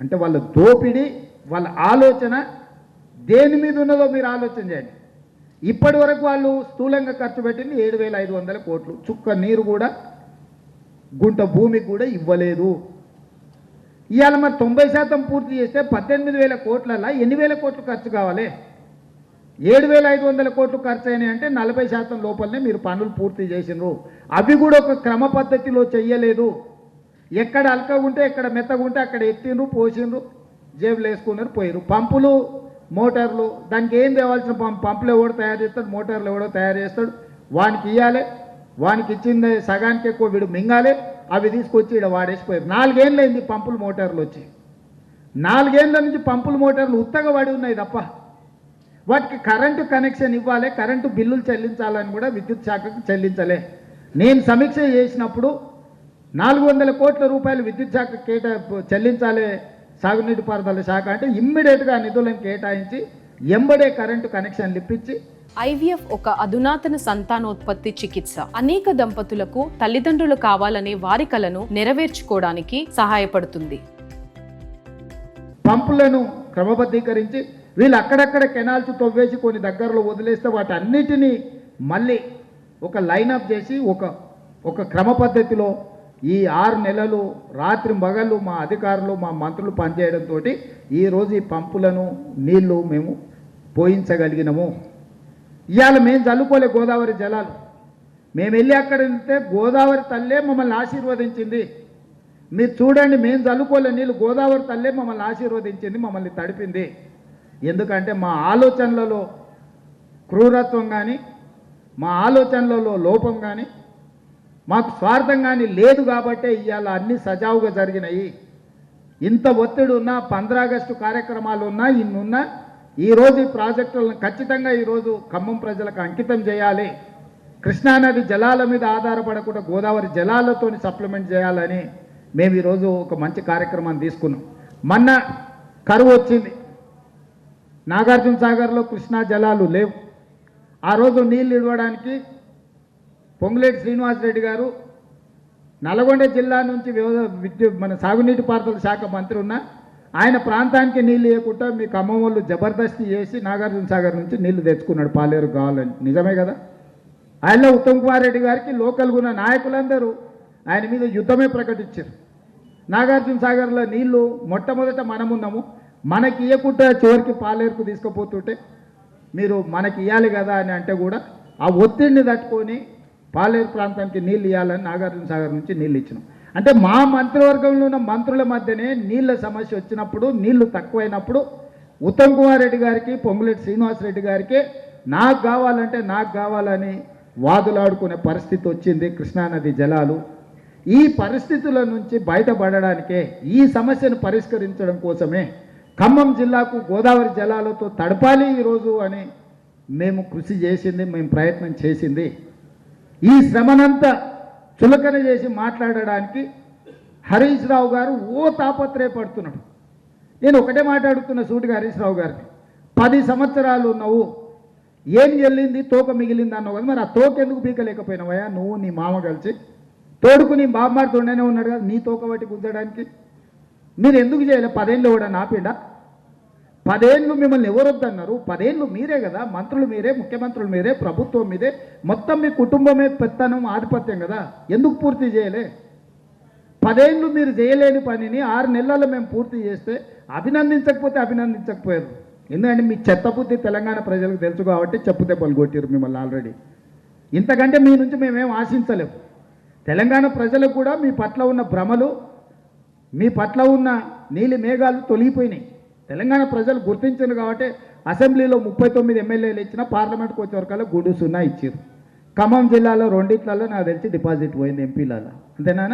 అంటే వాళ్ళ దోపిడీ వాళ్ళ ఆలోచన దేని మీద ఉన్నదో మీరు ఆలోచన చేయండి. ఇప్పటి వరకు వాళ్ళు స్థూలంగా ఖర్చు పెట్టింది ఏడు వేల ఐదు వందల కోట్లు. చుక్క నీరు కూడా గుంట భూమి కూడా ఇవ్వలేదు. ఇవాళ మరి తొంభై శాతం పూర్తి చేస్తే పద్దెనిమిది వేల కోట్లలా ఎన్ని వేల కోట్లు ఖర్చు కావాలి? ఏడు వేల ఐదు వందల కోట్లు ఖర్చు అయినాయి అంటే నలభై శాతం లోపలనే మీరు పనులు పూర్తి చేసినారు అవి కూడా ఒక క్రమ పద్ధతిలో చెయ్యలేదు ఎక్కడ అల్కగా ఉంటే ఎక్కడ మెత్తగా ఉంటే అక్కడ ఎత్తిండ్రు పోసిండ్రు జేబులు వేసుకున్నారు పోయారు పంపులు మోటార్లు దానికి ఏం తేవాల్సిన పంప్ పంపులు ఎవడో తయారు చేస్తాడు మోటార్లు ఎవడో తయారు చేస్తాడు. వానికి ఇవ్వాలి వానికి ఇచ్చింది సగానికి ఎక్కువ వీడు మింగాలి అవి తీసుకొచ్చి ఇక్కడ వాడేసిపోయారు నాలుగేళ్ళైంది పంపులు మోటార్లు వచ్చి. నాలుగేళ్ళ నుంచి పంపులు మోటార్లు ఉత్తగా పడి ఉన్నాయి తప్ప. వాటికి కరెంటు కనెక్షన్ ఇవ్వాలి కరెంటు బిల్లులు చెల్లించాలని కూడా విద్యుత్ శాఖకు చెల్లించలే. నేను సమీక్ష చేసినప్పుడు నాలుగు వందల కోట్ల రూపాయలు విద్యుత్ శాఖ కేటా చెల్లించాలి సాగునీటి పారుదల శాఖ అంటే ఇమ్మీడియట్గా నిధులను కేటాయించి ఎంబడే కరెంటు కనెక్షన్లు ఇప్పించి ఐవీఎఫ్ ఒక అధునాతన సంతానోత్పత్తి చికిత్స. అనేక దంపతులకు తల్లిదండ్రులు కావాలనే వారి కలను నెరవేర్చుకోవడానికి సహాయపడుతుంది. పంపులను క్రమబద్ధీకరించి వీళ్ళు అక్కడక్కడ కెనాల్స్ తవ్వేసి కొన్ని దగ్గరలో వదిలేస్తే వాటి అన్నిటినీ మళ్ళీ ఒక లైనప్ చేసి ఒక ఒక క్రమ పద్ధతిలో ఈ ఆరు నెలలు రాత్రి మగళ్ళు మా అధికారులు మా మంత్రులు పనిచేయడంతో ఈరోజు ఈ పంపులను నీళ్ళు మేము పోయించగలిగినము. ఇవాళ మేము చల్లుకోలే గోదావరి జలాలు. మేము వెళ్ళి అక్కడ వెళ్తే గోదావరి తల్లే మమ్మల్ని ఆశీర్వదించింది. మీరు చూడండి మేము చల్లుకోలే నీళ్ళు గోదావరి తల్లే మమ్మల్ని ఆశీర్వదించింది మమ్మల్ని తడిపింది. ఎందుకంటే మా ఆలోచనలలో క్రూరత్వం కానీ మా ఆలోచనలలో లోపం కానీ మాకు స్వార్థం కానీ లేదు కాబట్టే ఇవాళ అన్ని సజావుగా జరిగినాయి. ఇంత ఒత్తిడి ఉన్నా పంద్రాగస్టు కార్యక్రమాలు ఉన్నా ఇన్నున్నా ఈరోజు ఈ ప్రాజెక్టులను ఖచ్చితంగా ఈరోజు ఖమ్మం ప్రజలకు అంకితం చేయాలి. కృష్ణానది జలాల మీద ఆధారపడకుండా గోదావరి జలాలతోని సప్లిమెంట్ చేయాలని మేము ఈరోజు ఒక మంచి కార్యక్రమాన్ని తీసుకున్నాం. మొన్న కరువు వచ్చింది. నాగార్జున సాగర్లో కృష్ణా జలాలు లేవు. ఆ రోజు నీళ్ళు ఇవ్వడానికి పొంగులేటి శ్రీనివాసరెడ్డి గారు నల్గొండ జిల్లా నుంచి వ్యవ- విద్యుత్ మన సాగునీటి పారుదల శాఖ మంత్రి ఉన్న ఆయన ప్రాంతానికి నీళ్ళు ఇవ్వకుండా మీ ఖమ్మం వాళ్ళు జబర్దస్తి చేసి నాగార్జున సాగర్ నుంచి నీళ్ళు తెచ్చుకున్నాడు పాలేరు కావాలని నిజమే కదా? ఆయనలో ఉత్తమ్ కుమార్ రెడ్డి గారికి లోకల్గా ఉన్న నాయకులందరూ ఆయన మీద యుద్ధమే ప్రకటించారు. నాగార్జున సాగర్లో నీళ్ళు మొట్టమొదట మనమున్నాము మనకి ఇవ్వకుండా చివరికి పాలేరుకు తీసుకుపోతుంటే మీరు మనకి ఇవ్వాలి కదా అని అంటే కూడా ఆ ఒత్తిడిని తట్టుకొని పాలేరు ప్రాంతానికి నీళ్ళు ఇవ్వాలని నాగార్జున సాగర్ నుంచి నీళ్ళు ఇచ్చినాం. అంటే మా మంత్రివర్గంలో ఉన్న మంత్రుల మధ్యనే నీళ్ళ సమస్య వచ్చినప్పుడు నీళ్ళు తక్కువైనప్పుడు ఉత్తమ్ కుమార్ రెడ్డి గారికి పొంగులేటి శ్రీనివాసరెడ్డి గారికి నాకు కావాలంటే నాకు కావాలని వాదులాడుకునే పరిస్థితి వచ్చింది కృష్ణానది జలాలు. ఈ పరిస్థితుల నుంచి బయటపడడానికే ఈ సమస్యను పరిష్కరించడం కోసమే ఖమ్మం జిల్లాకు గోదావరి జలాలతో తడపాలి ఈరోజు అని మేము కృషి చేసింది మేము ప్రయత్నం చేసింది. ఈ శ్రమనంతా చులకన చేసి మాట్లాడడానికి హరీష్ రావు గారు ఓ తాపత్రయపడుతున్నాడు నేను ఒకటే మాట్లాడుతున్న సూటిగా హరీష్ రావు గారికి పది సంవత్సరాలు నువ్వు ఏం చెల్లింది తోక మిగిలింది అన్నావు కదా మరి ఆ తోక ఎందుకు పీకలేకపోయినావయ్యా? నువ్వు నీ మామ కలిసి. తోడుకు నీ బామ్మాడుతుండేనే ఉన్నాడు కదా నీ తోక బట్టి గుంజడానికి. మీరు ఎందుకు చేయలే? పదేళ్ళు కూడా నాపిండా పదేళ్ళు మిమ్మల్ని ఎవరొద్దన్నారు పదేళ్ళు మీరే కదా మంత్రులు మీరే ముఖ్యమంత్రులు మీరే ప్రభుత్వం మీదే మొత్తం మీ కుటుంబమే పెత్తనం ఆధిపత్యం కదా. ఎందుకు పూర్తి చేయలే? పదేళ్ళు మీరు చేయలేని పనిని ఆరు నెలల్లో మేము పూర్తి చేస్తే అభినందించకపోతే అభినందించకపోయారు. ఎందుకంటే మీ చెత్త బుద్ధి తెలంగాణ ప్రజలకు తెలుసు కాబట్టి చెప్పుతే పలుగొట్టారు మిమ్మల్ని ఆల్రెడీ ఇంతకంటే మీ నుంచి మేమేం ఆశించలేము తెలంగాణ ప్రజలకు కూడా మీ పట్ల ఉన్న భ్రమలు మీ పట్ల ఉన్న నీలి మేఘాలు తొలగిపోయినాయి. తెలంగాణ ప్రజలు గుర్తించారు కాబట్టి అసెంబ్లీలో ముప్పై తొమ్మిది ఎమ్మెల్యేలు ఇచ్చిన పార్లమెంట్కి వచ్చే వరకల్లా గుండు సున్నా ఇచ్చారు ఖమ్మం జిల్లాలో రెండిట్లలో నాకు తెలిసి డిపాజిట్ పోయింది ఎంపీలలో. అంతేనా